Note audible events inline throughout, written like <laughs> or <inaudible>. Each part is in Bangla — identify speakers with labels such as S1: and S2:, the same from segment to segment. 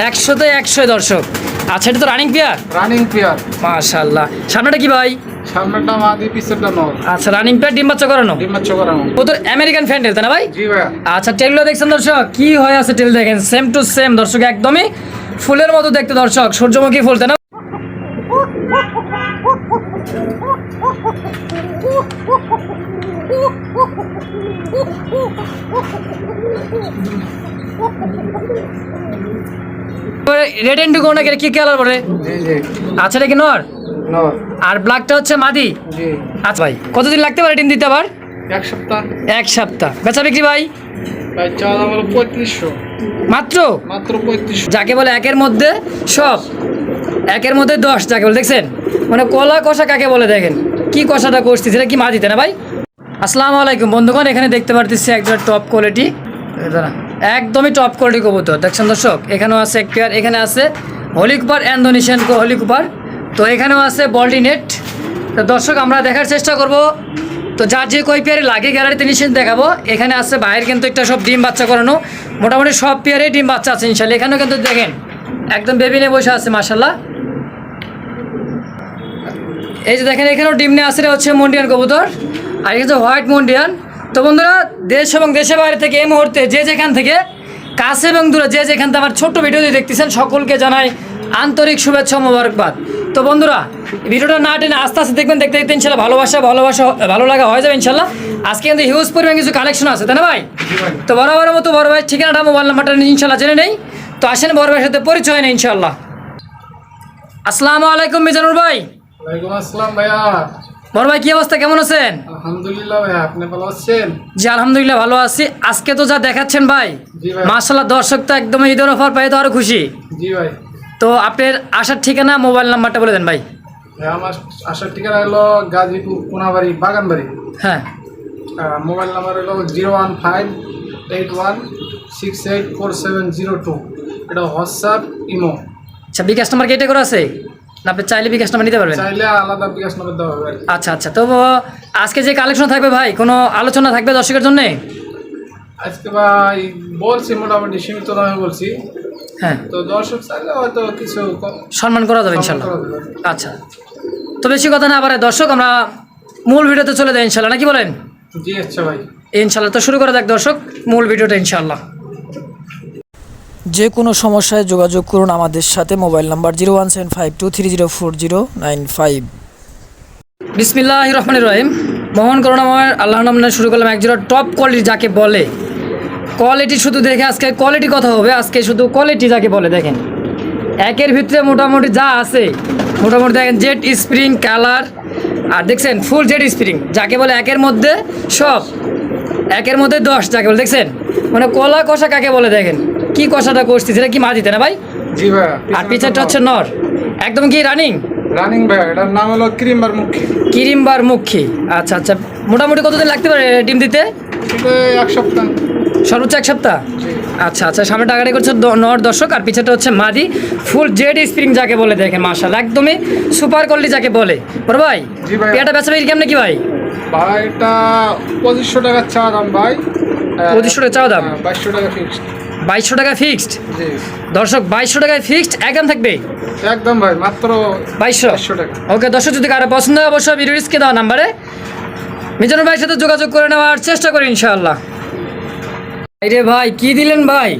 S1: একশোতে একশো দর্শক। আচ্ছা এটা তো রানিং পেয়ার
S2: রানিং পেয়ার
S1: মাশাল্লাহ সামনেটা কি ভাই?
S2: সামনেটা মাদি পিছেরটা নর।
S1: আচ্ছা রানিং পেয়ার ডিম বাচ্চা করানো? ও তো আমেরিকান না ভাই?
S2: জি
S1: আচ্ছা টেলগুলো দেখছেন দর্শক? কি হয়ে আছে টেল দেখেন? সেম টু সেম দর্শক একদমই ফুলের মতো দেখতে দর্শক সূর্যমুখী ফুল তাই না? <laughs> রেড এন্ড কোনটা? কি কালার
S2: জি
S1: আচ্ছা এটা কি নর? আর ব্ল্যাকটা হচ্ছে মাদি? আচ্ছা ভাই কতদিন লাগতে পারে ডিম দিতে আবার?
S2: এক সপ্তাহ।
S1: এক সপ্তাহ। বেচা বিক্রি ভাই? মাত্র?
S2: মাত্র
S1: যাকে বলে একের মধ্যে সব একের মধ্যে দশ যাকে বলে দেখছেন? মানে কলা কষা কাকে বলে দেখেন? কি কষাটা করছি সেটা কি মা দিতে না ভাই? আসসালামু আলাইকুম বন্ধুগণ এখানে দেখতে পারতেছি একজন টপ কোয়ালিটি একদমই টপ কোয়ালিটি কবুতর। দেখছেন দর্শক, এখানেও আছে এক পেয়ার এখানে আছে হলিকুপার অ্যান্ডোনেশিয়ান হলিকুপার তো এখানেও আছে বল্টিনেট তো দর্শক, আমরা দেখার চেষ্টা করব। তো যার যে কই পেয়ারে লাগে গ্যালারিতে নিশ্চিত দেখাবো। এখানে আছে বাইরের কিন্তু একটা সব ডিম বাচ্চা করানো। মোটামুটি সব পেয়ারে ডিম বাচ্চা আছে ইনশাল্লাহ এখানেও কিন্তু দেখেন, একদম বেবিনে বসে আছে মাসাল্লাহ এই যে দেখেন, এখানেও ডিম নিয়ে আসে হচ্ছে মন্ডিয়ান কবুতর। আর এখানে হোয়াইট মন্ডিয়ান। তো বন্ধুরা, দেশ এবং দেশের বাইরে থেকে এই মুহূর্তে যে যেখান থেকে, কাছে এবং দূরে যে যেখান থেকে আমার ছোট্ট ভিডিও দেখতেছেন, সকলকে জানাই আন্তরিক শুভেচ্ছা মোবারকবাদ। তো বন্ধুরা, ভিডিওটা না টেনে আস্তে আস্তে দেখবেন, দেখতে দেখতে ইনশাল্লাহ ভালোবাসা ভালোবাসা, ভালো লাগা হয়ে যাবে ইনশাল্লাহ। আজকে কিন্তু হিউজ পরিমাণ কিছু কালেকশন আছে, তাই না ভাই? তো বরাবরের মতো বড় ভাই ঠিকানাটা মোবাইল নাম্বারটা ইনশাল্লাহ জেনে নেই। তো আসেন বড় ভাইয়ের সাথে পরিচয় নেই ইনশাল্লাহ। আসসালামু আলাইকুম মিজানুর ভাই।
S2: ভাইয়া।
S1: বড় ভাই কি অবস্থা? কেমন আছেন?
S2: আলহামদুলিল্লাহ ভাইয়া আপনি ভালো আছেন?
S1: জি আলহামদুলিল্লাহ ভালো আছি। আজকে তো যা দেখাচ্ছেন ভাই মার্শাল্লাহ দর্শক তো একদম ঈদের অফার পাই তো আরও খুশি।
S2: জি ভাই।
S1: তো আপনার আসার ঠিকানা মোবাইল নাম্বারটা বলে দেন ভাই।
S2: আমার আসার ঠিকানা হলো গাজীপুর কোনাবাড়ি বাগানবাড়ি।
S1: হ্যাঁ।
S2: মোবাইল নাম্বার হলো zero one five eight one six eight four seven zero two. এটা হোয়াটসঅ্যাপ ইমো।
S1: আচ্ছা বিকাশ নাম্বার কি এটা করে আছে? আপনি চাইলে বিকাশ নাম্বার নিতে পারবেন?
S2: চাইলে আলাদা বিকাশ নাম্বার দেওয়া হবে
S1: আচ্ছা আচ্ছা। তো আজকে যে কালেকশন থাকবে ভাই কোনো আলোচনা থাকবে দর্শকের জন্য?
S2: আজকে ভাই বলছি মোটামুটি সীমিত দামে বলছি।
S1: হ্যাঁ।
S2: তো দর্শক চাইলে হয়তো কিছু
S1: সম্মান করা যাবে ইনশাল্লাহ। আচ্ছা। তো বেশি কথা না আবার দর্শক আমরা মূল ভিডিওতে চলে যাই ইনশাল্লাহ। নাকি বলেন?
S2: জি আচ্ছা ভাই।
S1: ইনশাল্লাহ তো শুরু করে দেখ দর্শক মূল ভিডিওটা ইনশাল্লাহ।
S3: যে কোনো সমস্যায় যোগাযোগ করুন আমাদের সাথে। Mobile number zero one seven five two three zero four zero nine five.
S1: বিসমিল্লাহ রহমান রহিম। মোহন করুণাময়, আল্লাহর নাম শুরু করলাম এক একজোড়া টপ কোয়ালিটি যাকে বলে। কোয়ালিটি শুধু দেখে আজকে কোয়ালিটি কথা হবে, আজকে শুধু কোয়ালিটি যাকে বলে, দেখেন। একের ভিতরে মোটামুটি যা আছে, মোটামুটি দেখেন জেট স্প্রিং কালার আর দেখছেন ফুল জেট স্প্রিং যাকে বলে একের মধ্যে সব, একের মধ্যে দশ যাকে বলে, দেখছেন? মানে কলা কষা কাকে বলে, দেখেন? কি কষাটা করছি সেটা কি মা দিতে না ভাই?
S2: জি ভাইয়া
S1: আর পিছারটা হচ্ছে নর। একদম কি রানিং?
S2: রানিং ভাইয়া এটার নাম হলো ক্রিমবার মুখী।
S1: কিরিমবার মুখী। আচ্ছা আচ্ছা। মোটামুটি কতদিন লাগতে পারে ডিম দিতে?
S2: এক সপ্তাহ।
S1: সর্বোচ্চ এক সপ্তাহ? আচ্ছা আচ্ছা। সামনে টাকাটি করছে নর দর্শক আর পিছাটা হচ্ছে মাদি ফুল জেড স্প্রিং যাকে বলে দেখেন মার্শাল একদমই সুপার কোয়ালিটি যাকে বলে। বড় ভাই
S2: ভাই।
S1: পেয়াটা বেচা বিক্রি কেমনে কি ভাই?
S2: ভাই এটা পঁচিশশো টাকার চা দাম ভাই।
S1: পঁচিশশো টাকা চাওয়া দাম।
S2: বাইশশো টাকা ফিক্সড
S1: বাইশশো টাকা ফিক্সড দর্শক বাইশশো টাকায় ফিক্সড একদম থাকবে?
S2: একদম ভাই মাত্র
S1: বাইশশো?
S2: টাকা।
S1: ওকে দর্শক যদি কারও পছন্দ হয় অবশ্যই ভিডিও স্কে দেওয়া নাম্বারে মিজানুর ভাইয়ের সাথে যোগাযোগ করে নেওয়ার চেষ্টা করি ইনশাআল্লাহ। রে ভাই কি দিলেন ভাই?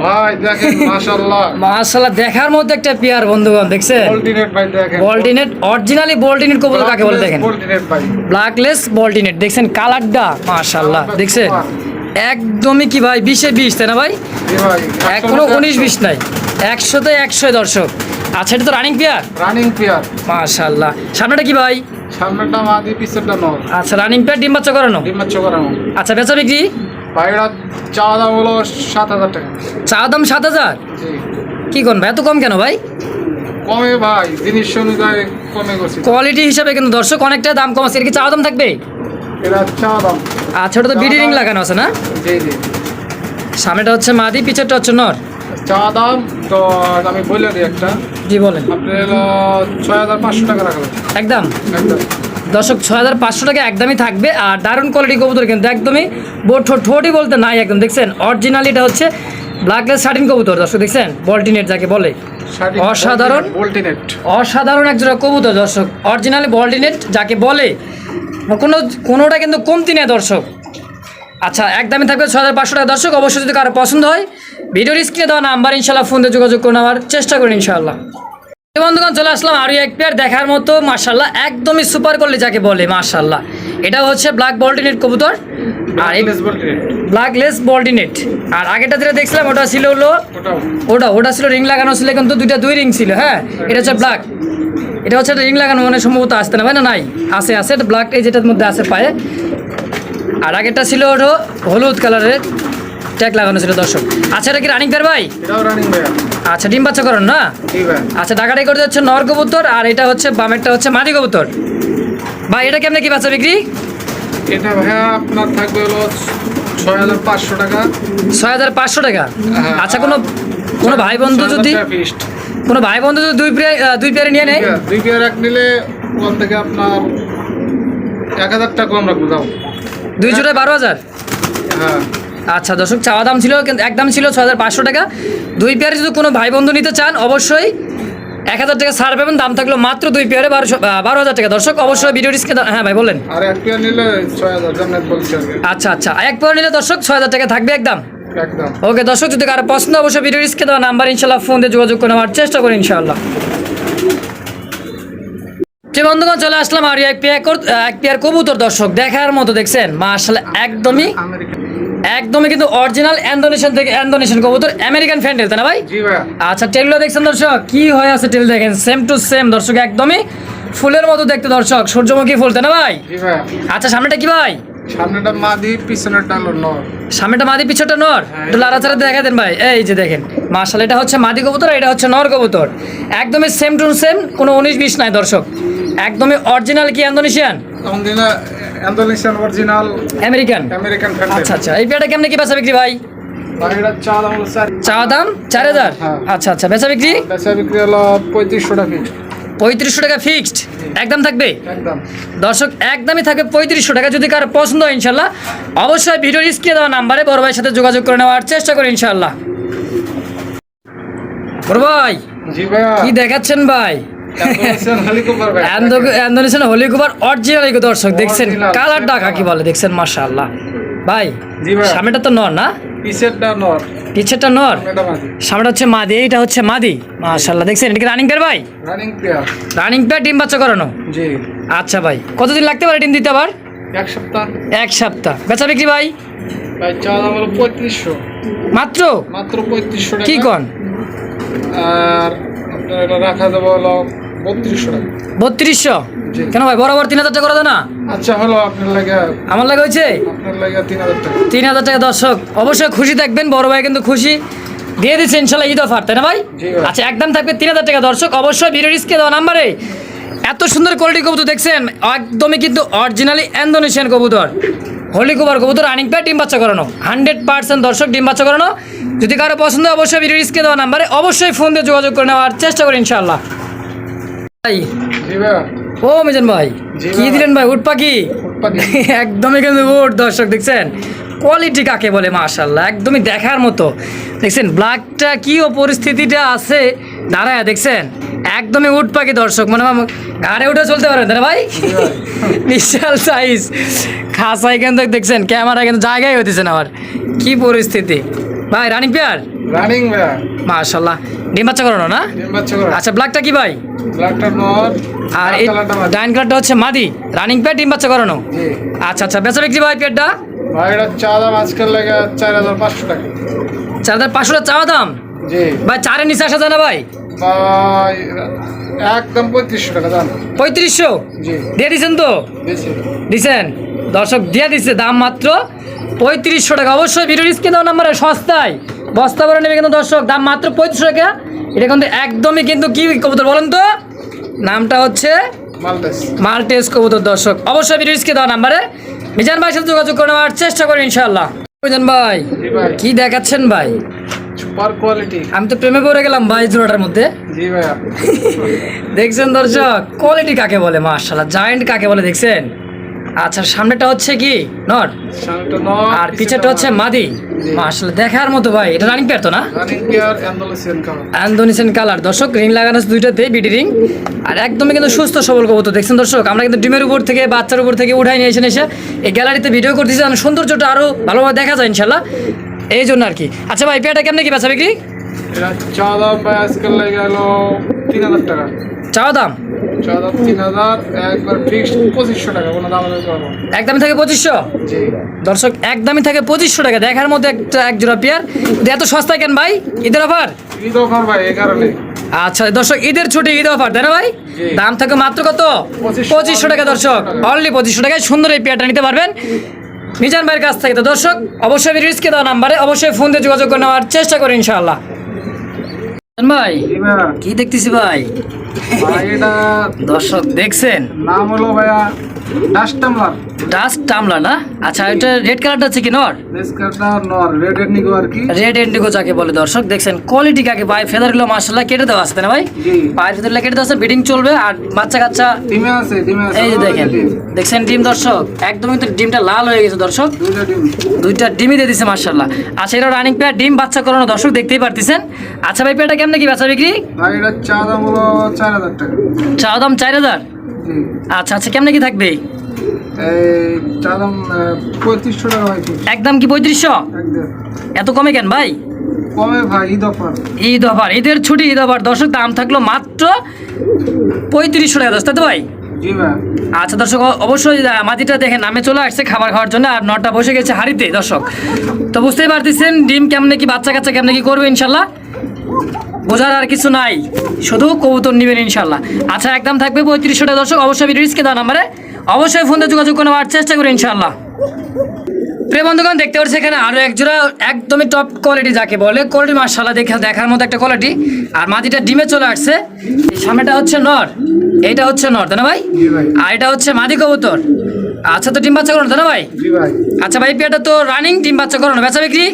S2: ভাই দেখেন মাশাআল্লাহ। <laughs>
S1: মাশাআল্লাহ দেখার মধ্যে একটা পেয়ার বন্ধুগণ দেখছেন?
S2: বল্টিনেট ভাই দেখেন।
S1: বল্টিনেট অরিজিনালি বল্টিনেট কবুতর কাকে বলে দেখেন?
S2: বল্টিনেট ভাই।
S1: ব্ল্যাকলেস বল্টিনেট দেখছেন? কালারটা মাশাআল্লাহ দেখছেন? একদমই কি ভাই বিশে বিশ তাই না ভাই?
S2: ভাই
S1: এখনও উনিশ বিশ নাই একশোতে একশো দর্শক। আচ্ছা এটা তো রানিং পেয়ার
S2: রানিং পেয়ার
S1: মাশাআল্লাহ সামনেটা কি ভাই?
S2: সামনেটা মাদি পিছেরটা নর।
S1: আচ্ছা রানিং পেয়ার ডিম বাচ্চা করানো?
S2: ডিমাচ্ছ করানো।
S1: আচ্ছা বেচা বিক্রি?
S2: ভাই এটা চা দাম হলো সাত হাজার টাকা।
S1: চা দাম সাত হাজার? কি কোন ভাই এত কম কেন ভাই?
S2: কমে ভাই জিনিস অনুযায়ী কমে করছি
S1: কোয়ালিটি হিসাবে কিন্তু দর্শক অনেকটা দাম কম আছে এর কি চা দাম থাকবে?
S2: এটা চা দাম
S1: আচ্ছা ওটা তো বিডি রিং লাগানো আছে না?
S2: জি জি।
S1: সামনেটা হচ্ছে মাদি পিছেরটা হচ্ছে নর।
S2: চা দাম তো আমি বলে দিই একটা।
S1: জি বলেন।
S2: আপনি ছয় হাজার পাঁচশো টাকা
S1: একদম?
S2: একদম।
S1: দর্শক ছয় হাজার পাঁচশো টাকা একদমই থাকবে। আর দারুণ কোয়ালিটি কবুতর কিন্তু একদমই ঠোঁটই বলতে নাই একদম। দেখছেন অরিজিনাল এটা হচ্ছে ব্ল্যাকলেস শার্টিন কবুতর দর্শক দেখছেন? বল্টিনেট যাকে বলে। অসাধারণ।
S2: বোল্টিনেট
S1: অসাধারণ একজোড়া কবুতর দর্শক। অরিজিনালি বল্টিনেট যাকে বলে কোনো কোনোটা কিন্তু কমতি নেই দর্শক। আচ্ছা একদমই থাকবে ছ হাজার পাঁচশো টাকা। দর্শক অবশ্যই যদি কারও পছন্দ হয় ভিডিওর স্ক্রিনে দেওয়া নাম্বার ইনশাল্লাহ ফোন দিয়ে যোগাযোগ করে নেওয়ার চেষ্টা করুন ইনশাল্লাহ বন্ধুগণ চলে আসলাম আরও এক পেয়ার দেখার মতো মার্শাল্লাহ একদমই সুপার করলে যাকে বলে মার্শাল্লাহ এটা হচ্ছে ব্ল্যাক বল্টিনেট কবুতর। আর ব্ল্যাক লেস বল্টিনেট আর আগেটা যেটা দেখছিলাম ওটা ছিল হলো ওটা ওটা ছিল রিং লাগানো ছিল কিন্তু দুইটা দুই রিং ছিল হ্যাঁ? এটা হচ্ছে ব্ল্যাক এটা হচ্ছে রিং লাগানো মানে সম্ভবত আসতে না ভাই না? নাই। আছে আছে এটা ব্ল্যাক এই যেটার মধ্যে আছে পায়ে। আর আগেরটা ছিল ওটা হলুদ কালারের ট্যাগ লাগানো ছিল দর্শক। আচ্ছা এটা কি রানিং পেয়ার ভাই?
S2: এটাও রানিং ভাইয়া।
S1: আচ্ছা ডিম বাচ্চা করেন না? আচ্ছা ডাকাডাকি করতে হচ্ছে নর কবুতর আর এটা হচ্ছে বামেরটা হচ্ছে মাদি কবুতর। ভাই এটা কেমনে কি বাচ্চা বিক্রি?
S2: এটা ভাইয়া আপনার থাকবে হলো ছয় হাজার পাঁচশো টাকা।
S1: ছয় হাজার পাঁচশো টাকা?
S2: হ্যাঁ।
S1: আচ্ছা কোনো কোনো ভাই বন্ধু যদি কোনো ভাই বন্ধু যদি দুই পেয়ার দুই পেয়ারে নিয়ে নেয়?
S2: দুই পেয়ার এক নিলে ওখান থেকে আপনার এক হাজার টাকা আমরা দাও
S1: দুই জোড়ায় বারো হাজার?
S2: হ্যাঁ।
S1: আচ্ছা দর্শক চাওয়া দাম ছিল কিন্তু একদম ছিল ছ হাজার পাঁচশো টাকা। দুই পেয়ারে যদি কোনো ভাই বন্ধু নিতে চান অবশ্যই এক হাজার টাকা ছাড় পাবেন দাম থাকল মাত্র দুই পেয়ারে বারোশো বারো হাজার টাকা। দর্শক অবশ্যই ভিডিও ডিসকে হ্যাঁ ভাই বলেন।
S2: আর এক পেয়ার নিলে
S1: আচ্ছা আচ্ছা। এক পেয়ার নিলে দর্শক ছয় হাজার টাকা থাকবে একদম। ওকে দর্শক যদি কারও পছন্দ অবশ্যই ভিডিও ডিসকে দেওয়া নাম্বার ইনশাল্লাহ ফোন দিয়ে যোগাযোগ করে নেওয়ার চেষ্টা করি ইনশাল্লাহ যে বন্ধুগণ চলে আসলাম আর এক পেয়ার এক পেয়ার কবুতর দর্শক দেখার মতো দেখছেন? মাশাআল্লাহ একদমই
S2: আমেরিকা
S1: একদমই কিন্তু অরিজিনাল ইন্দোনেশিয়ান থেকে ইন্দোনেশিয়ান কবুতর আমেরিকান ফ্যান্ডেল তাই না ভাই? আচ্ছা টেলগুলো দেখছেন দর্শক? কি হয়ে আছে টেল দেখেন? সেম টু সেম দর্শক একদমই ফুলের মতো দেখতে দর্শক সূর্যমুখী ফুল তাই না ভাই? আচ্ছা সামনেটা কি ভাই?
S2: সামনেটা মাদি পিছনেরটা নর।
S1: সামনেটা মাদি পিছটা নর? একটু লাড়াচাড়া দেখা দেন ভাই। এই যে দেখেন মার্শাল এটা হচ্ছে মাদি কবুতর এটা হচ্ছে নর কবুতর। একদমই সেম টু সেম কোনো উনিশ বিশ নাই দর্শক। একদমই অরিজিনাল কি Indonesian
S2: Indonesian original
S1: American
S2: American
S1: আচ্ছা আচ্ছা। এই পেয়ারটা কেমনে কি বেচা বিক্রি ভাই?
S2: চা দাম? চার
S1: হাজার?
S2: হ্যাঁ।
S1: আচ্ছা আচ্ছা। বেচা বিক্রি?
S2: বেচা বিক্রি হলো পঁয়ত্রিশশো টাকা ফিক্সড
S1: পঁয়ত্রিশশো টাকা ফিক্সড একদম থাকবে?
S2: একদম।
S1: দর্শক একদমই থাকবে পঁয়ত্রিশশো টাকা। যদি কারও পছন্দ হয় ইনশাল্লাহ অবশ্যই ভিডিওর স্ক্রিনে দেওয়া নাম্বারে বড় ভাইয়ের সাথে যোগাযোগ করে নেওয়ার চেষ্টা করি ইনশাল্লাহ। বড় ভাই কি দেখাচ্ছেন ভাই?
S2: ইন্দোনেশিয়ান
S1: হোলি কুবার অরিজিনাল দর্শক দেখছেন? কালার ডাকা কি বলে দেখছেন? মাশাআল্লাহ। ভাই
S2: ভাই।
S1: সামনেটা তো নর না?
S2: পিছেরটা নর।
S1: পিছেরটা নর? সামনেটা হচ্ছে মাদি এইটা হচ্ছে মাদি। মাশাআল্লাহ দেখছেন? এটা কি রানিং পেয়ার ভাই?
S2: রানিং পেয়ার
S1: রানিং পেয়ার ডিম বাচ্চা করানো?
S2: জি।
S1: আচ্ছা ভাই কতদিন লাগতে পারে ডিম দিতে আবার?
S2: এক সপ্তাহ।
S1: এক সপ্তাহ। বেচা বিক্রি ভাই?
S2: পঁয়ত্রিশশো।
S1: মাত্র?
S2: মাত্র পঁয়ত্রিশশো
S1: কি কন?
S2: আর এটা রাখা দেবো হলো বত্রিশশো টাকা।
S1: বত্রিশশো? কেন ভাই বরাবর তিন হাজার টাকা করে না?
S2: আচ্ছা হলো আপনার লাগে
S1: আমার লাগে হয়েছে?
S2: আপনার লাগে তিন হাজার টাকা।
S1: তিন হাজার টাকা দর্শক। অবশ্যই খুশি থাকবেন বড় ভাই কিন্তু খুশি। দিয়ে দিচ্ছে ইনশাল্লাহ ঈদ অফার তাই না ভাই?
S2: ভাই।
S1: আচ্ছা একদম থাকবে তিন হাজার টাকা দর্শক। অবশ্যই ভিডিও রিস্কে দেওয়া নাম্বারে এত সুন্দর কোয়ালিটি কবুতর দেখছেন একদমই কিন্তু অরিজিনালি ইন্দোনেশিয়ান কবুতর। হোলি কুমার কবুতর রানিং প্যাড ডিম বাচ্চা করানো। হান্ড্রেড পার্সেন্ট দর্শক ডিম বাচ্চা করানো। যদি কারও পছন্দ অবশ্যই ভিডিও রিস্কে দেওয়া নাম্বারে অবশ্যই ফোন দিয়ে যোগাযোগ করে নেওয়ার চেষ্টা করি ইনশাল্লাহ ভাই। ও মিজান ভাই কি দিলেন ভাই উট পাখি? <laughs> একদমই কিন্তু উট দর্শক দেখছেন? কোয়ালিটি কাকে বলে মাশাল্লাহ একদমই দেখার মতো। দেখছেন ব্ল্যাকটা কি ও পরিস্থিতিটা আছে? দাঁড়ায় দেখছেন? একদমই উঠ পাখি দর্শক মানে গাড়ে উঠে চলতে তাই না ভাই? বিশাল সাইজ খাসাই কিন্তু দেখছেন ক্যামেরা কিন্তু জায়গায় হতেছে না আমার কি পরিস্থিতি। ভাই রানিং পেয়ার
S2: রানিং
S1: মাশাল্লাহ। ডিম বাচ্চা করানো না? আচ্ছা ব্ল্যাকটা কি ভাই? আর এই। ডাইন কালারটা হচ্ছে মাদি। রানিং পেয়ার ডিম বাচ্চা করানো?
S2: জি।
S1: আচ্ছা আচ্ছা বেচা বিক্রি ভাই পেয়ারটা
S2: ভাই এটা চা দাম আজকাল লাগে চার হাজার পাঁচশো টাকা।
S1: চার হাজার পাঁচশো টাকা চাওয়া দাম?
S2: জি।
S1: ভাই চারের নিচে আসা যায় না ভাই?
S2: একদম পঁয়ত্রিশশো টাকা দাম
S1: পঁয়ত্রিশশো? দিয়ে দিছেন তো?
S2: বেশি
S1: দর্শক দিয়ে দিচ্ছে দাম মাত্র পঁয়ত্রিশশো টাকা। অবশ্যই ভিডিও স্ক্রিন দেওয়া নাম্বারে সস্তায় বস্তা ভরে নেবে কিন্তু দর্শক দাম মাত্র পঁয়ত্রিশশো টাকা। এটা কিন্তু একদমই কিন্তু কি কবুতর বলেন তো? নামটা হচ্ছে
S2: মালটেস।
S1: কবুতর দর্শক। অবশ্যই ভিডিও স্ক্রিন দেওয়া নাম্বারে মিজান ভাইয়ের সাথে যোগাযোগ করে নেওয়ার চেষ্টা করি ইনশাল্লাহ মিজান ভাই। কি দেখাচ্ছেন ভাই?
S2: সুপার কোয়ালিটি
S1: আমি তো প্রেমে পড়ে গেলাম ভাই জোড়াটার মধ্যে।
S2: জি ভাইয়া। <laughs>
S1: দেখছেন দর্শক কোয়ালিটি কাকে বলে? মার্শাল্লাহ জায়েন্ট কাকে বলে দেখছেন? আচ্ছা সামনেটা হচ্ছে কি? নর? আর পিছেরটা হচ্ছে মাদি। মাশাআল্লাহ দেখার মতো ভাই এটা রানিং পেয়ার তো না?
S2: পেয়ার কালার
S1: দর্শক রিং লাগানো দুইটাতে বিডি রিং আর একদমই কিন্তু সুস্থ সবল কবুতর দেখছেন দর্শক? আমরা কিন্তু ডিমের উপর থেকে বাচ্চার উপর থেকে উঠাই নিয়ে এসে এসে এই গ্যালারিতে ভিডিও করতেছি। যেন সৌন্দর্যটা আরও ভালোভাবে দেখা যায় ইনশাল্লাহ এই জন্য আর কি। আচ্ছা ভাই পেয়ারটা কেমনে কি বেচা বিক্রি?
S2: চা দাম ভাই আজকাল লেগে গেল তিন হাজার টাকা।
S1: চাওয়া দাম?
S2: চা দাম তিন হাজার একবার ফিক্সড পঁচিশশো টাকা কোনো দাম দিতে পারব না।
S1: একদমই থাকে পঁচিশশো? দর্শক একদমই থাকে পঁচিশশো টাকা। দেখার মধ্যে একটা এক জোড়া পেয়ার। এত সস্তায় কেন ভাই? ঈদের অফার?
S2: ঈদ অফার ভাই এই কারণে।
S1: আচ্ছা দর্শক ঈদের ছুটি ঈদ অফার তাই না ভাই? দাম থাকে মাত্র কত?
S2: পঁচিশশো।
S1: পঁচিশশো টাকা দর্শক। অনলি পঁচিশশো টাকায় সুন্দর এই পেয়ারটা নিতে পারবেন। মিজান ভাইয়ের কাছ থেকে তো দর্শক অবশ্যই রিস্কে দেওয়া নাম্বারে অবশ্যই ফোন দিয়ে যোগাযোগ করে নেওয়ার চেষ্টা করি ইনশাআল্লাহ। ভাই কি দেখতেছি ভাই?
S2: ভাই
S1: দর্শক দেখছেন?
S2: নাম হলো ভাইয়া
S1: ডাস্ট না? আচ্ছা এটা রেড কালারটা আছে কি নর?
S2: রেড রেড আর কি।
S1: রেড এন্ডিগো যাকে বলে দর্শক দেখছেন কোয়ালিটি কাকে পায় ফেদারগুলো মার্শাল্লাহ কেটে দেওয়া আছে না ভাই? পায়ের ফেদারগুলো কেটে দেওয়া আছে বিডিং চলবে আর বাচ্চা কাচ্চা
S2: ডিমে আছে ডিমে আছে।
S1: এই যে দেখেন দেখছেন ডিম দর্শক? একদমই তো ডিমটা লাল হয়ে গেছে দর্শক।
S2: দুইটা
S1: ডিমই দিয়ে দিছে মার্শাল্লাহ আচ্ছা এটা রানিং পেয়ার ডিম বাচ্চা করানো দর্শক দেখতেই পারতেছেন। আচ্ছা ভাই পেয়ারটা কেমনে কি বেচা বিক্রি?
S2: ভাই এটা চা দাম হলো টাকা।
S1: দাম আচ্ছা আচ্ছা কেমনে কি থাকবে?
S2: পঁয়ত্রিশশো টাকা ভাই
S1: একদম কি পঁয়ত্রিশশো? এত কমে কেন ভাই?
S2: কমে ভাই ঈদ অফার।
S1: ঈদ অফার ঈদের ছুটি ঈদ অফার। দর্শক দাম থাকল মাত্র পঁয়ত্রিশশো টাকা দশ তাই তো ভাই? আচ্ছা দর্শক অবশ্যই মাটিটা দেখে নামে চলে আসছে খাবার খাওয়ার জন্য আর নটা বসে গেছে হাড়িতে দর্শক। তো বুঝতেই পারতেছেন ডিম কেমনে কি বাচ্চা কাচ্চা কেমনে কি করবে ইনশাল্লাহ? বোঝার আর কিছু নাই। শুধু কবুতর নেবেন ইনশাল্লাহ। আচ্ছা একদম থাকবে পঁয়ত্রিশশো টাকা দর্শক অবশ্যই রিস্কে দেওয়া নাম্বারে অবশ্যই ফোনে যোগাযোগ করে নেওয়ার চেষ্টা করি ইনশাল্লাহ। প্রিয় বন্ধুগণ দেখতে পাচ্ছি এখানে আরও একজোড়া একদমই টপ কোয়ালিটি যাকে বলে কোয়ালিটি মার্শাল্লাহ দেখা দেখার মতো একটা কোয়ালিটি আর মাটিটা ডিমে চলে আসছে। সামনেটা হচ্ছে নর। এইটা হচ্ছে নর তাই না ভাই?
S2: ভাই।
S1: আর এটা হচ্ছে মাদি কবুতর। আচ্ছা তো ডিম বাচ্চা করো না ভাই? আচ্ছা ভাই পেয়ারটা তো রানিং ডিম বাচ্চা করো না বেচা বিক্রি?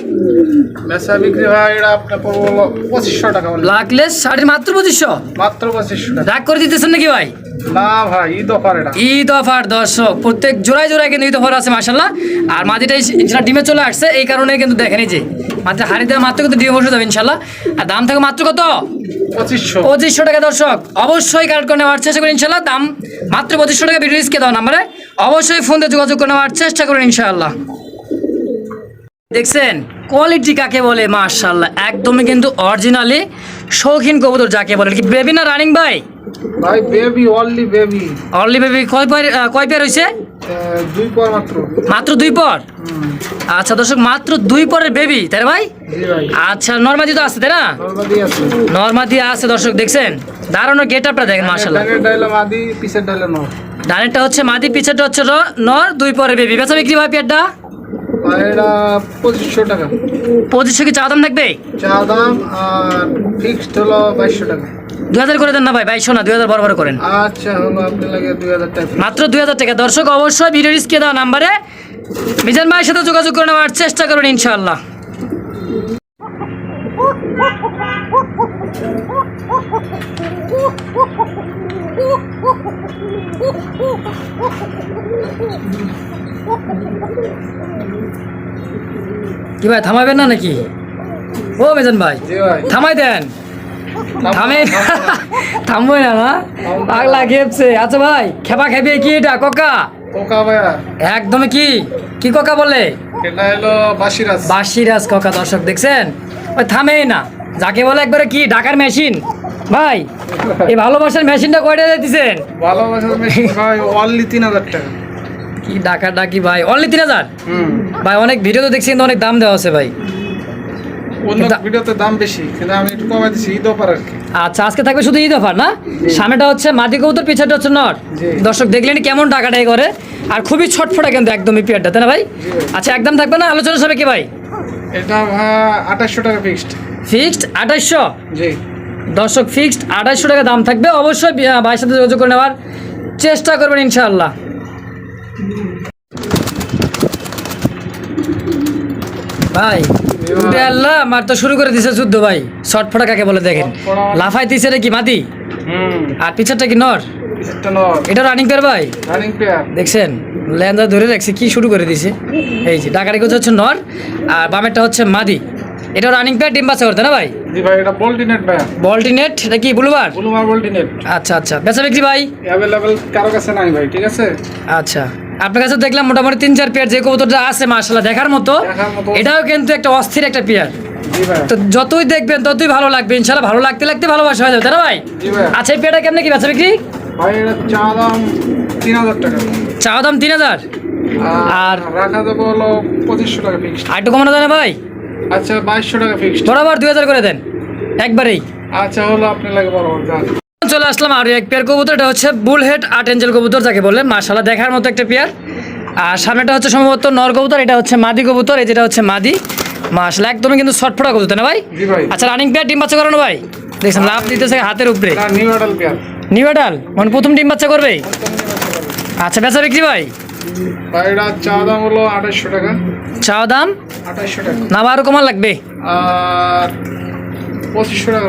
S2: বেচা বিক্রি ভাই এটা আপনার পড়ব পঁচিশশো টাকা
S1: লাখলেস শাড়ির মাত্র পঁচিশশো?
S2: মাত্র পঁচিশশো
S1: রাগ করে দিতেছেন নাকি ভাই?
S2: না ভাই ঈদ অফার এটা।
S1: ঈদ অফার দর্শক প্রত্যেক জোড়ায় জোড়ায় কিন্তু ঈদ অফার আছে মাসাল্লাহ আর মাটিটা যেটা ডিমে চলে আসছে এই কারণে কিন্তু দেখেন যে মাত্র হাড়ি দেওয়া মাত্র কিন্তু ডিমে বসে যাবে ইনশাল্লাহ আর দাম থাকে মাত্র কত?
S2: পঁচিশশো।
S1: পঁচিশশো টাকা দর্শক। অবশ্যই কালেক্ট করে নেওয়ার চেষ্টা করি ইনশাল্লাহ দাম মাত্র পঁচিশশো টাকা ভিডিও রিস্কে দাও নাম্বারে। অবশ্যই ফোন দিয়ে যোগাযোগ করে নেওয়ার চেষ্টা করেন ইনশাআল্লাহ। দেখছেন কোয়ালিটি কাকে বলে? মার্শাল্লাহ একদমই কিন্তু অরিজিনালি শৌখিন কবুতর যাকে বলে। কি বেবি না রানিং ভাই?
S2: ভাই baby only baby
S1: only baby কয় পেয়ার কয় পেয়ার হয়েছে
S2: দুই পর মাত্র।
S1: মাত্র দুই পর? আচ্ছা দর্শক মাত্র দুই পরের বেবি তাই ভাই? আচ্ছা নর্মাদি তো আছে তাই না?
S2: নর্মাদি আছে।
S1: দর্শক দেখছেন? দাঁড়ানো গেট আপটা দেখেন
S2: ডাইলে নর।
S1: ডানেরটা হচ্ছে মাদি পিছেরটা হচ্ছে নর দুই পরে বেবি বেচা বিক্রি ভাই পেয়ারটা
S2: পঁচিশশো টাকা।
S1: পঁচিশশো কি চা দাম থাকবে?
S2: চা দাম আর ফিক্সড হলো বাইশশো টাকা।
S1: দুই হাজার করে দেন না ভাই বাইশশো না দুই হাজার বড় বড় করেন।
S2: আচ্ছা হলো আপনি লাগে দুই হাজার টাকা।
S1: মাত্র দুই হাজার টাকা। দর্শক অবশ্যই ভিডিও রিস্কে দেওয়া নাম্বারে মিজান ভাইয়ের সাথে যোগাযোগ করে নেওয়ার চেষ্টা করুন ইনশাআল্লাহ। কি ভাই থামাবেন না নাকি? ও মেজান ভাই
S2: ভাই।
S1: থামাই দেন। থামে। থামবই না না পাগলা খেপছে। আচ্ছা ভাই খেপা খেপে কি এটা কোকা?
S2: কোকা ভাইয়া।
S1: কি? কি কোকা বলে?
S2: এটা হলো বাসিরাজ
S1: বাসিরাজ কোকা দর্শক দেখছেন? ওই থামেই না। যাকে বলে একবারে কি ডাকার মেশিন? ভাই এই ভালোবাসার মেশিনটা কয়টা দিতেছেন?
S2: ভালোবাসা মেশিন ভাই অনলি তিন হাজার টাকা।
S1: কি ডাকা ডাকি ভাই অনলি তিন হাজার?
S2: হুম।
S1: ভাই অনেক ভিডিও তো দেখছি কিন্তু অনেক দাম দেওয়া আছে ভাই।
S2: অন্য
S1: কিন্তু-
S2: ভিডিওতে দাম বেশি কিন্তু আমি একটু কমাই দিচ্ছি ঈদ অফার আর কি।
S1: আচ্ছা আজকে থাকবে শুধু ঈদ অফার না? সামনেটা হচ্ছে মাদি কবুতর পিছাটা হচ্ছে দর্শক দেখলেন কেমন টাকাটাই করে আর খুবই ছটফটা কিন্তু একদমই পেয়ারটা তাই না ভাই? আচ্ছা একদম থাকবে না? আলোচনা সবে কি ভাই?
S2: এটা আঠাশশো টাকা ফিক্সড
S1: ফিক্সড আঠাশশো?
S2: জি।
S1: দর্শক ফিক্সড আঠাশশো টাকা দাম থাকবে। অবশ্যই ভাইয়ের সাথে যোগাযোগ করে নেওয়ার চেষ্টা করবেন ইনশাআল্লাহ। ভাই আল্লাহ মার তো শুরু করে দিছে যুদ্ধ ভাই। শর্ট ফটা কাকে বলে দেখেন? লাফাই দিছে রে কি মাদি? আর পিছারটা কি নর?
S2: এটা
S1: রানিং পেয়ার ভাই? দেখছেন? ল্যান্ডার ধরে রাখছে কি শুরু করে দিছে? এই যে ডাকারি কোচ হচ্ছে নর আর বামেরটা হচ্ছে মাদি। এটা রানিং প্যাড ডিম বাচ্চা করতে না ভাই?
S2: জি ভাই এটা বল্টিনেট ভাই।
S1: বল্টিনেট এটা কি ব্লুবার?
S2: ব্লুমার বল্টিনেট
S1: আচ্ছা আচ্ছা। বেচা বিক্রি ভাই?
S2: অ্যাভেলেবেল কারও কাছে নাই ভাই ঠিক আছে?
S1: আচ্ছা। আপনার কাছে দেখলাম মোটামুটি তিন চার পেয়ার যে কবুতরটা আছে মার্শাল্লাহ দেখার মতো। এটাও কিন্তু একটা অস্থির একটা পেয়ার তো যতই দেখবেন ততই ভালো লাগবে। ইনশাল্লাহ ভালো লাগতে লাগতে ভালোবাসা হয়ে যাবে তাই না ভাই?
S2: জি ভাই।
S1: আচ্ছা এই পেয়ারটা কেমনে কি বেচা বিক্রি?
S2: ভাই এটা চা দাম তিন হাজার টাকা।
S1: চা দাম তিন হাজার?
S2: আর রাখা হলো পঁচিশশো টাকা ফিক্সড
S1: আর একটু কমানো যায় না ভাই?
S2: আচ্ছা বাইশশো টাকা ফিক্সড
S1: বরাবর দুই হাজার করে দেন। একবারেই।
S2: আচ্ছা হলো আপনি লাগে বরাবর যান।
S1: চলে আসলাম আর এক পেয়ার কবুতর এটা হচ্ছে বুলহেড আর্ট এঞ্জেল কবুতর যাকে বলে মাশাল্লাহ দেখার মতো একটা পেয়ার আর সামনেটা হচ্ছে সম্ভবত নর কবুতর এটা হচ্ছে মাদি কবুতর এই যেটা হচ্ছে মাদি। মাশাল্লাহ একদমই কিন্তু ছটফটা কবুতর না ভাই?
S2: জি ভাই।
S1: আচ্ছা রানিং পেয়ার ডিম বাচ্চা করানো ভাই? দেখছেন লাভ দিতেছে হাতের উপরে।
S2: নিউ
S1: এডাল মানে প্রথম ডিম বাচ্চা করবে? আচ্ছা বেচা বিক্রি ভাই?
S2: ভাই এটা চা দাম হলো আঠাশশো টাকা।
S1: চাও দাম?
S2: আঠাশশো টাকা।
S1: না কমান লাগবে।
S2: আর পঁচিশশো টাকা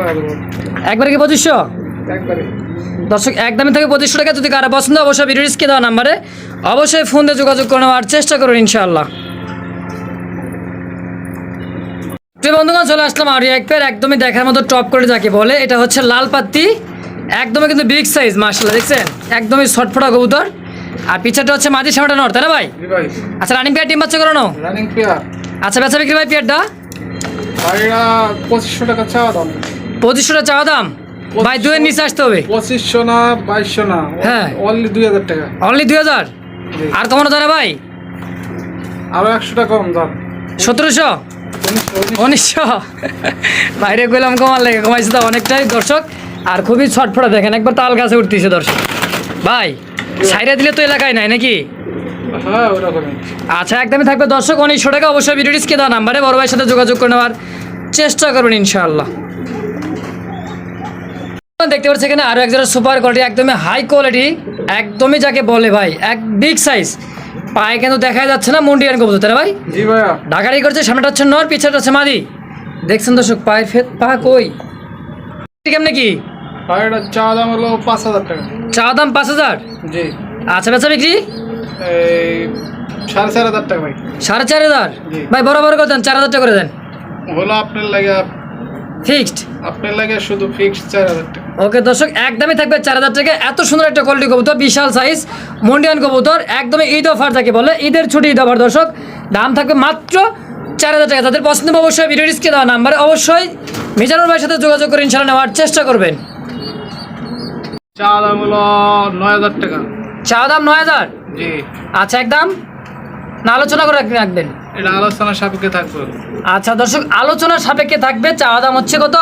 S1: একবারে কি পঁচিশশো?
S2: একবারে।
S1: দর্শক একদমই থেকে পঁচিশশো টাকা। যদি কারও পছন্দ অবশ্যই ভিডিও দেওয়া নাম্বারে অবশ্যই ফোন দিয়ে যোগাযোগ করে নেওয়ার চেষ্টা করুন ইনশাআল্লাহ। প্রিয় বন্ধুগণ চলে আসলাম আর এক পেয়ার একদমই দেখার মতো টপ করে যাকে বলে। এটা হচ্ছে লাল পাত্তি একদমই কিন্তু বিগ সাইজ মার্শাল্লাহ দেখছেন? একদমই ছটফটা কবুতর। আর পিছাটা হচ্ছে মাঝি সামটা নর তাই না ভাই? আচ্ছা রানিং পেয়ার ডিম বাচ্চা করানো?
S2: রানিং পেয়ার
S1: আচ্ছা বেচা বিক্রি ভাই পেয়ারটা
S2: পঁচিশশো টাকা চাওয়া দাম।
S1: পঁচিশশোটা চাওয়া দাম? ভাই দুয়ের নিচে আসতে হবে।
S2: পঁচিশশো না বাইশশো না।
S1: হ্যাঁ।
S2: অনলি দুই হাজার টাকা।
S1: অনলি দুই হাজার। আর যায় না ভাই?
S2: আরও একশো টাকা কম দাম।
S1: সতেরোশো?
S2: উনিশশো।
S1: বাইরে গেলাম কমার লেগে কমাইছে তো অনেকটাই। দর্শক আর খুবই ছটফটা দেখেন একবার তাল গাছে উঠতেছে দর্শক। ভাই সাইডে দিলে তো এলাকায় নাই নাকি?
S2: হ্যাঁ
S1: আচ্ছা একদমই থাকবে। দর্শক উনিশশো টাকা অবশ্যই ভিডিওটিসকে দেওয়া নাম্বারে বড় ভাইয়ের সাথে যোগাযোগ করে নেওয়ার চেষ্টা করুন ইনশাআল্লাহ। দেখতে পাচ্ছি এখানে আরও একজনের সুপার কোয়ালিটি একদমই হাই কোয়ালিটি একদমই যাকে বলে ভাই এক বিগ সাইজ পায়ে কিন্তু দেখা যাচ্ছে না মুন্ডিয়ান কবুতর না ভাই?
S2: জি ভাইয়া।
S1: ঢাকারি করছে সামনেটা হচ্ছে নর পিছাটা হচ্ছে মাদি। দেখছেন দর্শক পায়ের ফেদ পা কই? কেমনে কি?
S2: ভাই এটা চা দাম হলো পাঁচ হাজার টাকা।
S1: চা দাম পাঁচ হাজার?
S2: জি।
S1: আচ্ছা বেচা বিক্রি?
S2: এই সাড়ে চার হাজার টাকা ভাই।
S1: সাড়ে চার হাজার? ভাই বরাবর করে দেন চার হাজার টাকা করে দেন।
S2: হলো আপনার লাগে
S1: ফিক্সড?
S2: আপনার লাগে শুধু ফিক্সড চার হাজার টাকা।
S1: ওকে দর্শক একদমই থাকবে চার হাজার টাকা। এত সুন্দর একটা কোয়ালিটি কবুতর বিশাল সাইজ মন্ডিয়ান কবুতর একদমই ঈদ অফার যাকে বলে ঈদের ছুটি ঈদ অফার। দর্শক দাম থাকবে মাত্র চার হাজার টাকা। তাদের পছন্দ অবশ্যই ভিডিও রিস্কে দেওয়া নাম্বারে অবশ্যই মিজানুর ভাইয়ের সাথে যোগাযোগ করে ইনশাল্লাহ নেওয়ার চেষ্টা করবেন।
S2: চা দাম হলো নয় হাজার টাকা।
S1: চা দাম নয় হাজার?
S2: জি।
S1: আচ্ছা একদম না আলোচনা করে রাখ- রাখবেন।
S2: এটা আলোচনা সাপেক্ষে থাকবে।
S1: আচ্ছা দর্শক আলোচনার সাপেক্ষে থাকবে চা দাম হচ্ছে কত?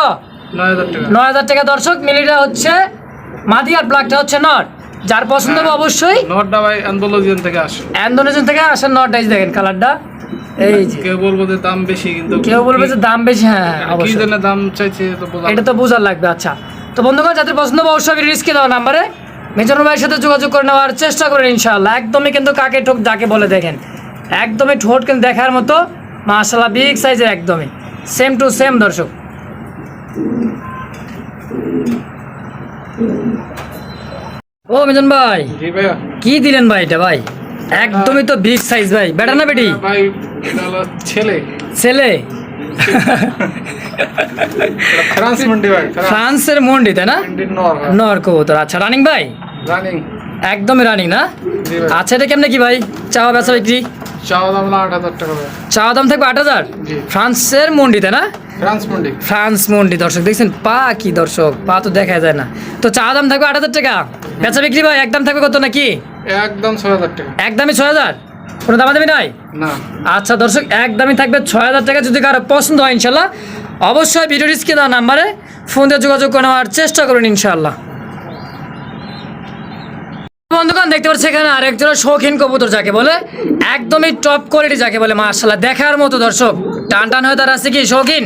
S2: নয় হাজার টাকা।
S1: নয় হাজার টাকা দর্শক মিলিটা হচ্ছে মাদি আর ব্ল্যাকটা হচ্ছে নট। যার পছন্দ হবে অবশ্যই
S2: নটটা ভাই অ্যান্ডোলজিয়ান থেকে আসে।
S1: থেকে দেখেন কালারটা। এই যে।
S2: কেউ বলব যে দাম বেশি কিন্তু
S1: কেউ বলবে যে দাম বেশি হ্যাঁ অবশ্যই।
S2: দাম চাইছে
S1: এটা তো বোঝার লাগবে আচ্ছা। তো বন্ধুগণ যাদের পছন্দ হবে অবশ্যই রিস্কে দেওয়া নাম্বারে মিজানুর ভাইয়ের সাথে যোগাযোগ করে নেওয়ার চেষ্টা করেন ইনশাআল্লাহ। একদমই কিন্তু কাকে ঠোক যাকে বলে দেখেন। একদমই ঠোঁট কিন্তু দেখার মতো মাশাল্লাহ বিগ সাইজের একদমই। সেম টু সেম দর্শক। ও মিজন ভাই। কি দিলেন ভাই এটা ভাই? একদমই তো বিগ সাইজ ভাই। বেটা না বেটি?
S2: ছেলে।
S1: ছেলে? <laughs>
S2: ফ্রান্স মন্ডি ভাই
S1: ফ্রান্সের মন্ডি তাই না?
S2: নর
S1: কবুতর। আচ্ছা রানিং ভাই?
S2: রানিং
S1: একদমই রানিং না? আচ্ছা এটা কেমনে কি ভাই? চাওয়া বেচা বিক্রি?
S2: চাওয়া দাম হলো আট হাজার টাকা
S1: চাওয়া দাম থাকবে আট হাজার? ফ্রান্সের মন্ডি তাই না?
S2: ফ্রান্স মন্ডি
S1: ফ্রান্স মন্ডি দর্শক দেখছেন? পা কি দর্শক পা তো দেখা যায় না। তো চাওয়া দাম থাকবে আট হাজার টাকা? বেচা বিক্রি ভাই একদম থাকবে কত নাকি?
S2: একদম ছয় হাজার টাকা।
S1: একদমই ছয় হাজার? কোনো দামাদামি নয়
S2: না।
S1: আচ্ছা দর্শক একদমই থাকবে ছয় হাজার টাকা যদি কারও পছন্দ হয় ইনশাল্লাহ। অবশ্যই ভিডিও রিস্কে দেওয়া নাম্বারে ফোন দিয়ে যোগাযোগ করে নেওয়ার চেষ্টা করুন ইনশাল্লাহ। বন্ধুগণ দেখতে পাচ্ছি এখানে আরেকজনের শৌখিন কবুতর যাকে বলে একদমই টপ কোয়ালিটি যাকে বলে মার্শাল্লাহ দেখার মতো দর্শক। টান টান হয়ে তার আছে কি শৌখিন?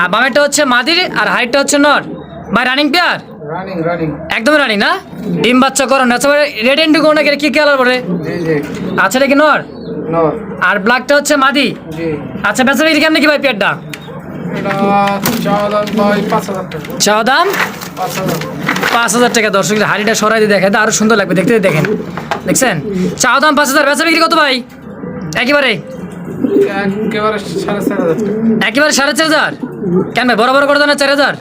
S1: আর বামেরটা হচ্ছে মাদির আর হাইটটা হচ্ছে নর। ভাই রানিং পেয়ার একদম রানিং না? ডিম বাচ্চা করো না। আচ্ছা রেড এন্ড কোনটা কি? কালার বলে? আচ্ছা এটা কি নর?
S2: নর।
S1: আর ব্ল্যাকটা হচ্ছে মাদি?
S2: জি।
S1: আচ্ছা বেচা বিক্রি কেমন কি ভাই পেয়ারটা
S2: এটা চাওয়া দাম পাঁচ হাজার টাকা।
S1: দর্শক হাড়িটা সরাই দিয়ে দেখেন আরও সুন্দর লাগবে। দেখতে দেখেন। দেখছেন? চাও দাম পাঁচ হাজার বেচা বিক্রি কত ভাই? একেবারে?
S2: একেবারে সাড়ে চার হাজার
S1: কেন ভাই বড় বড় করে দেন চার হাজার?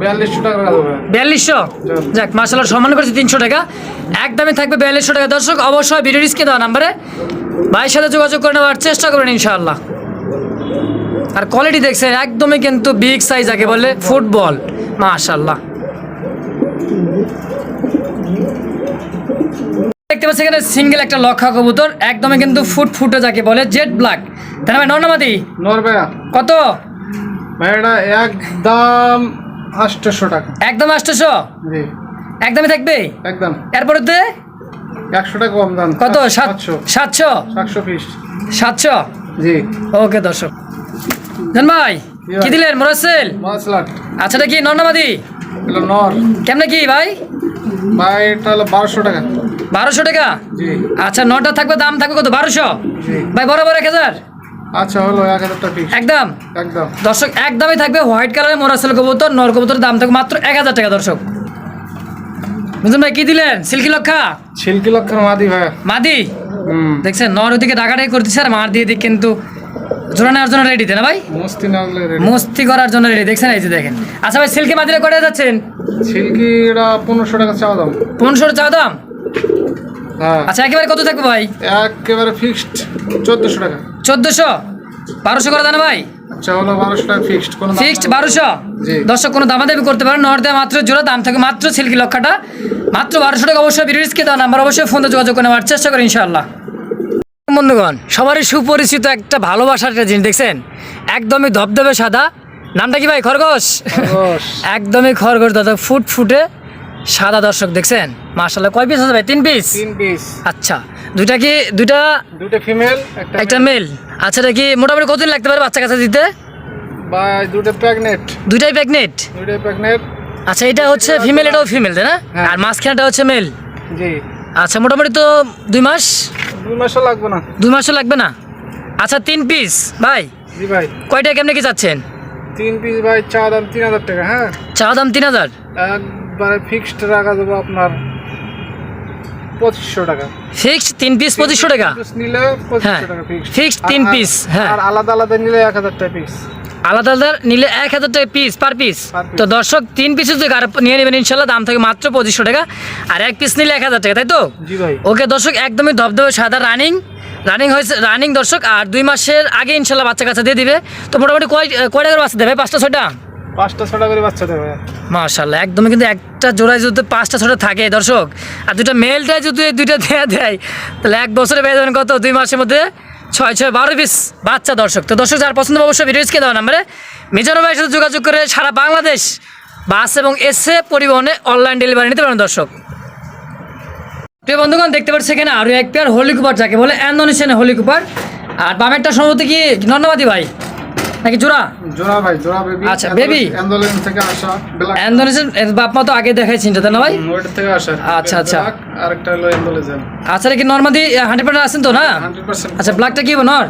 S2: বিয়াল্লিশশো রাখা
S1: যাক মার্শাল সম্মান করেছে তিনশো টাকা। একদমই থাকবে বিয়াল্লিশশো টাকা। দর্শক অবশ্যই ভিডিও রিস্কে দেওয়া নাম্বারে ভাইয়ের সাথে যোগাযোগ করে নেওয়ার চেষ্টা করবেন ইনশাআল্লাহ। আর কোয়ালিটি দেখছেন একদমই কিন্তু বিগ সাইজ আগে বলে ফুটবল। মাশাল্লাহ দেখতে পাচ্ছি এখানে সিঙ্গেল একটা লক্ষা কবুতর একদমই কিন্তু ফুট ফুটে যাকে বলে জেড ব্ল্যাক না ভাই নর্নামাদি
S2: নরবেয়া
S1: কত?
S2: ভাই এটা একদম আটশোশো টাকা।
S1: একদম আটশোশো
S2: জি।
S1: একদমই থাকবে?
S2: একদম।
S1: এরপরে তে
S2: একশো টাকা কম দাম।
S1: কত?
S2: সাতশো।
S1: সাতশো?
S2: সাতশো পিস।
S1: সাতশো?
S2: জি।
S1: ওকে দর্শক। জান ভাই
S2: কি
S1: দিলেন? মোরাসেল?
S2: লাখ
S1: আচ্ছা এটা কি নর্নামাদি?
S2: নর।
S1: কেমনে কি ভাই?
S2: ভাই এটা হলো বারোশো টাকা।
S1: বারোশো টাকা? আচ্ছা নটা থাকবে দাম থাকবে কত? বারোশো? ভাই বরাবর এক হাজার?
S2: আচ্ছা হলো এক হাজার টাকা
S1: একদম।
S2: একদম।
S1: দর্শক একদমই থাকবে হোয়াইট কালারের মোরাসেল কবুতর নর কবুতরের দাম থাকবে মাত্র এক হাজার টাকা দর্শক। বুঝলেন ভাই কি দিলেন? সিল্কি লক্ষা?
S2: মাদি ভাই।
S1: মাদি? দেখছেন নর ওদিকে ডাকাটাই করতেছে আর মার দিয়ে দিক কিন্তু জোড়া নেওয়ার জন্য রেডি না ভাই?
S2: মস্তি
S1: করার জন্য রেডি দেখছেন এই যে দেখেন। আচ্ছা ভাই সিল্কি মাদিরে করে যাচ্ছেন?
S2: ছিলকি পনেরোশো টাকা চাওয়া দাম।
S1: পনেরোশো দাম? আচ্ছা একেবারে কত থাকবে ভাই?
S2: একেবারে ফিক্সড চোদ্দোশো টাকা।
S1: চোদ্দশো? বারোশো করে দেন ভাই?
S2: আচ্ছা ফিক্সড নেই।
S1: বারোশো?
S2: জি।
S1: দর্শক কোনো দামাদামি করতে পারেন নর দেয় মাত্র জোড়া দাম থাকে মাত্র সিল্কি লক্ষাটা। মাত্র বারোশো টাকা অবশ্যই বিরিজকে দেওয়া নাম্বার অবশ্যই ফোনে যোগাযোগ করে নেওয়ার চেষ্টা করি ইনশাআল্লাহ। বন্ধুগণ সবারই সুপরিচিত একটা ভালোবাসার একটা জিনিস দেখছেন? একদমই ধবধবে সাদা। নামটা কি ভাই? খরগোশ। একদমই খরগোশ দাদা ফুট ফুটে সাদা দর্শক দেখছেন? মার্শাল্লাহ কয় পিস আছে ভাই? তিন পিস
S2: তিন পিস
S1: আচ্ছা। দুইটা কি দুইটা
S2: দুটো ফিমেল একটা
S1: একটা মেল আচ্ছা এটা কি মোটামুটি কতদিন লাগতে পারে বাচ্চা কাছে দিতে?
S2: বা দুটো প্রেগনেট
S1: দুইটাই প্রেগনেন্ট
S2: দুটো প্রেগনেট
S1: আচ্ছা এটা হচ্ছে ফিমেল এটাও ফিমেল তাই না?
S2: হ্যাঁ।
S1: আর মাঝখানটা হচ্ছে মেল
S2: জি।
S1: আচ্ছা মোটামুটি তো দুই মাস?
S2: দুই মাসও লাগবে না।
S1: দুই মাসও লাগবে না? আচ্ছা তিন পিস ভাই।
S2: জি ভাই।
S1: কয়টা কেমনে কি চাচ্ছেন?
S2: তিন পিস ভাই চা দাম তিন হাজার টাকা হ্যাঁ।
S1: চা দাম তিন হাজার?
S2: একবারে ফিক্সড রাখা দেবো আপনার পঁচিশশো টাকা।
S1: ফিক্সড তিন পিস পঁচিশশো টাকা?
S2: নিলে
S1: হ্যাঁ
S2: পঁচিশশো টাকা ফিক্সড
S1: ফিক্সড তিন পিস হ্যাঁ।
S2: আর আলাদা আলাদা নিলে এক হাজার টাকা পিস
S1: আলাদা আলাদা নিলে এক হাজার টাকা পিস পার পিস তো দর্শক তিন পিসের যদি নিয়ে নেবেন ইনশাল্লাহ দাম থাকে মাত্র পঁচিশশো টাকা। আর এক পিস নিলে এক হাজার টাকা তাই তো? ওকে দর্শক একদমই ধবধবে সাদা রানিং রানিং হয়েছে রানিং দর্শক আর দুই মাসের আগে ইনশাল্লাহ বাচ্চা কাচ্চা দিয়ে দিবে। তো মোটামুটি কয় কয় টাকার বাচ্চা দেবে? পাঁচটা ছয়টা? একদমই কিন্তু একটা জোড়ায় যদি পাঁচটা থাকে, দর্শক, আর মেলটায় যদি দুইটা দেয়া তাহলে এক বছরে যাবেন কত? দুই মাসের মধ্যে ছয় ছয়, বারো পিস বাচ্চা দর্শক। তো দর্শক, যার পছন্দ ভাইয়ের সাথে যোগাযোগ করে সারা বাংলাদেশ বাস এবং এসে পরিবহনে অনলাইন ডেলিভারি নিতে পারেন দর্শক। প্রিয় বন্ধুগণ, দেখতে পাচ্ছি এখানে আরও এক পেয়ার হোলি কুপার যাকে বলে অ্যান্ডোনেশিয়ান হোলি কুপার আর বামেরটা সম্ভবত কি নন্নবাদী ভাই? নাকি জোড়া?
S2: জোড়া ভাই জোড়া বেবি
S1: আচ্ছা, baby?
S2: আন্দোলন থেকে আসা
S1: অ্যান্ডোনেশিয়ান বাপ মা তো আগে দেখাইছি এটা না ভাই?
S2: ওইটা থেকে আসা।
S1: আচ্ছা, আচ্ছা।
S2: আর একটা হলো আন্দোলন
S1: আচ্ছা কি নর্মাদি হান্ড্রেড পার্সেন্ট আছেন তো না?
S2: হান্ড্রেড পার্সেন্ট
S1: আচ্ছা ব্ল্যাকটা কি নর?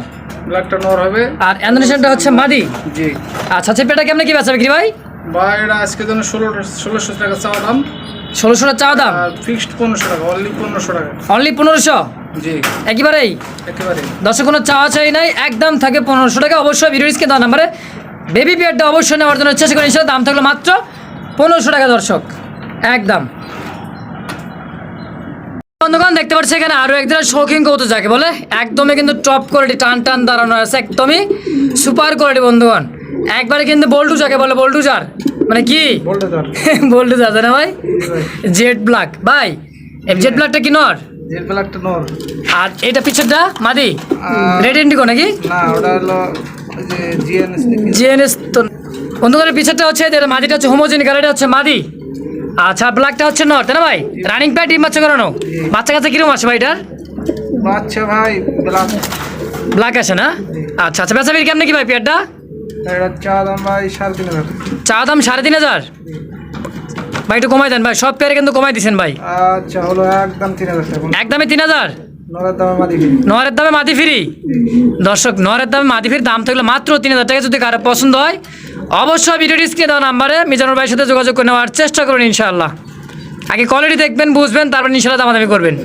S2: ব্ল্যাকটা নর হবে।
S1: আর অ্যান্ডোনেশিয়ানটা হচ্ছে মাদি?
S2: জি।
S1: আচ্ছা আচ্ছা পেটা কেমনে কি বেচা বিক্রি ভাই?
S2: বা এটা আজকে জন্য ষোলো ষোলোশো টাকা চাওয়া দাম।
S1: ষোলোশো টাকা চা দাম?
S2: ফিক্সড পনেরোশো টাকা অনলি পনেরোশো টাকা।
S1: অনলি পনেরোশো? একেবারেই?
S2: একেবারে
S1: দর্শক কোনো চাওয়া চাই নাই একদম থাকে পনেরোশো টাকা। অবশ্যই ভিডিও স্ক্রিন দেওয়া নাম্বারে বেবি পেয়ারটা অবশ্যই নেওয়ার জন্য চেষ্টা করেন ইনশাল্লাহ দাম থাকল মাত্র পনেরোশো টাকা দর্শক একদম। বন্ধুগণ দেখতে পাচ্ছি এখানে আরও একদিনের শৌখিন কৌতুক যাকে বলে। একদমই কিন্তু টপ কোয়ালিটি টান টান দাঁড়ানো আছে একদমই সুপার কোয়ালিটি বন্ধুগণ। একবারে কিন্তু বল্টু যাকে বলে বল্টুজার মানে কি?
S2: চান <laughs>
S1: না ভাই? জেড ব্ল্যাক ভাই জেড ব্ল্যাকটা কি নর?
S2: নর।
S1: আর এটা পিছনটা? মাদি? রেড ইন্ডিগো নাকি?
S2: না ওটা হলো জিএনএস
S1: জিএনএস তো বন্ধুগণের পিছনটা হচ্ছে মাদিটা হচ্ছে হোমোজেনিক আর এটা হচ্ছে মাদি। আচ্ছা ব্ল্যাকটা হচ্ছে নর তাই না ভাই? রানিং প্যাড ডিম বাচ্চা করানো। বাচ্চা কাচ্চা কীরকম আছে ভাই এটার?
S2: বাচ্চা ভাই ব্ল্যাক
S1: ব্ল্যাক আছে না? আচ্ছা আচ্ছা বেচা কেমন কি ভাই পেয়ারটা?
S2: এটা চা দাম ভাই সাড়ে তিন হাজার।
S1: চা দাম সাড়ে তিন হাজার? ভাই একটু কমাই দেন ভাই সব পেয়ারে কিন্তু কমাই দিচ্ছেন ভাই।
S2: আচ্ছা হলো একদম তিন হাজার
S1: একদমই তিন হাজার?
S2: নরের দামে মাদি
S1: ফ্রি। দর্শক নরের দামে মাটি ফিরি দাম থাকলে মাত্র তিন হাজার টাকা যদি কারও পছন্দ হয় অবশ্যই ভিডিওটি স্ক্রিনে দেওয়া নাম্বারে মিজানুর ভাইয়ের সাথে যোগাযোগ করে নেওয়ার চেষ্টা করুন ইনশাআল্লাহ। আগে কোয়ালিটি দেখবেন বুঝবেন তারপর ইনশাআল্লাহ দামাদামি করবেন।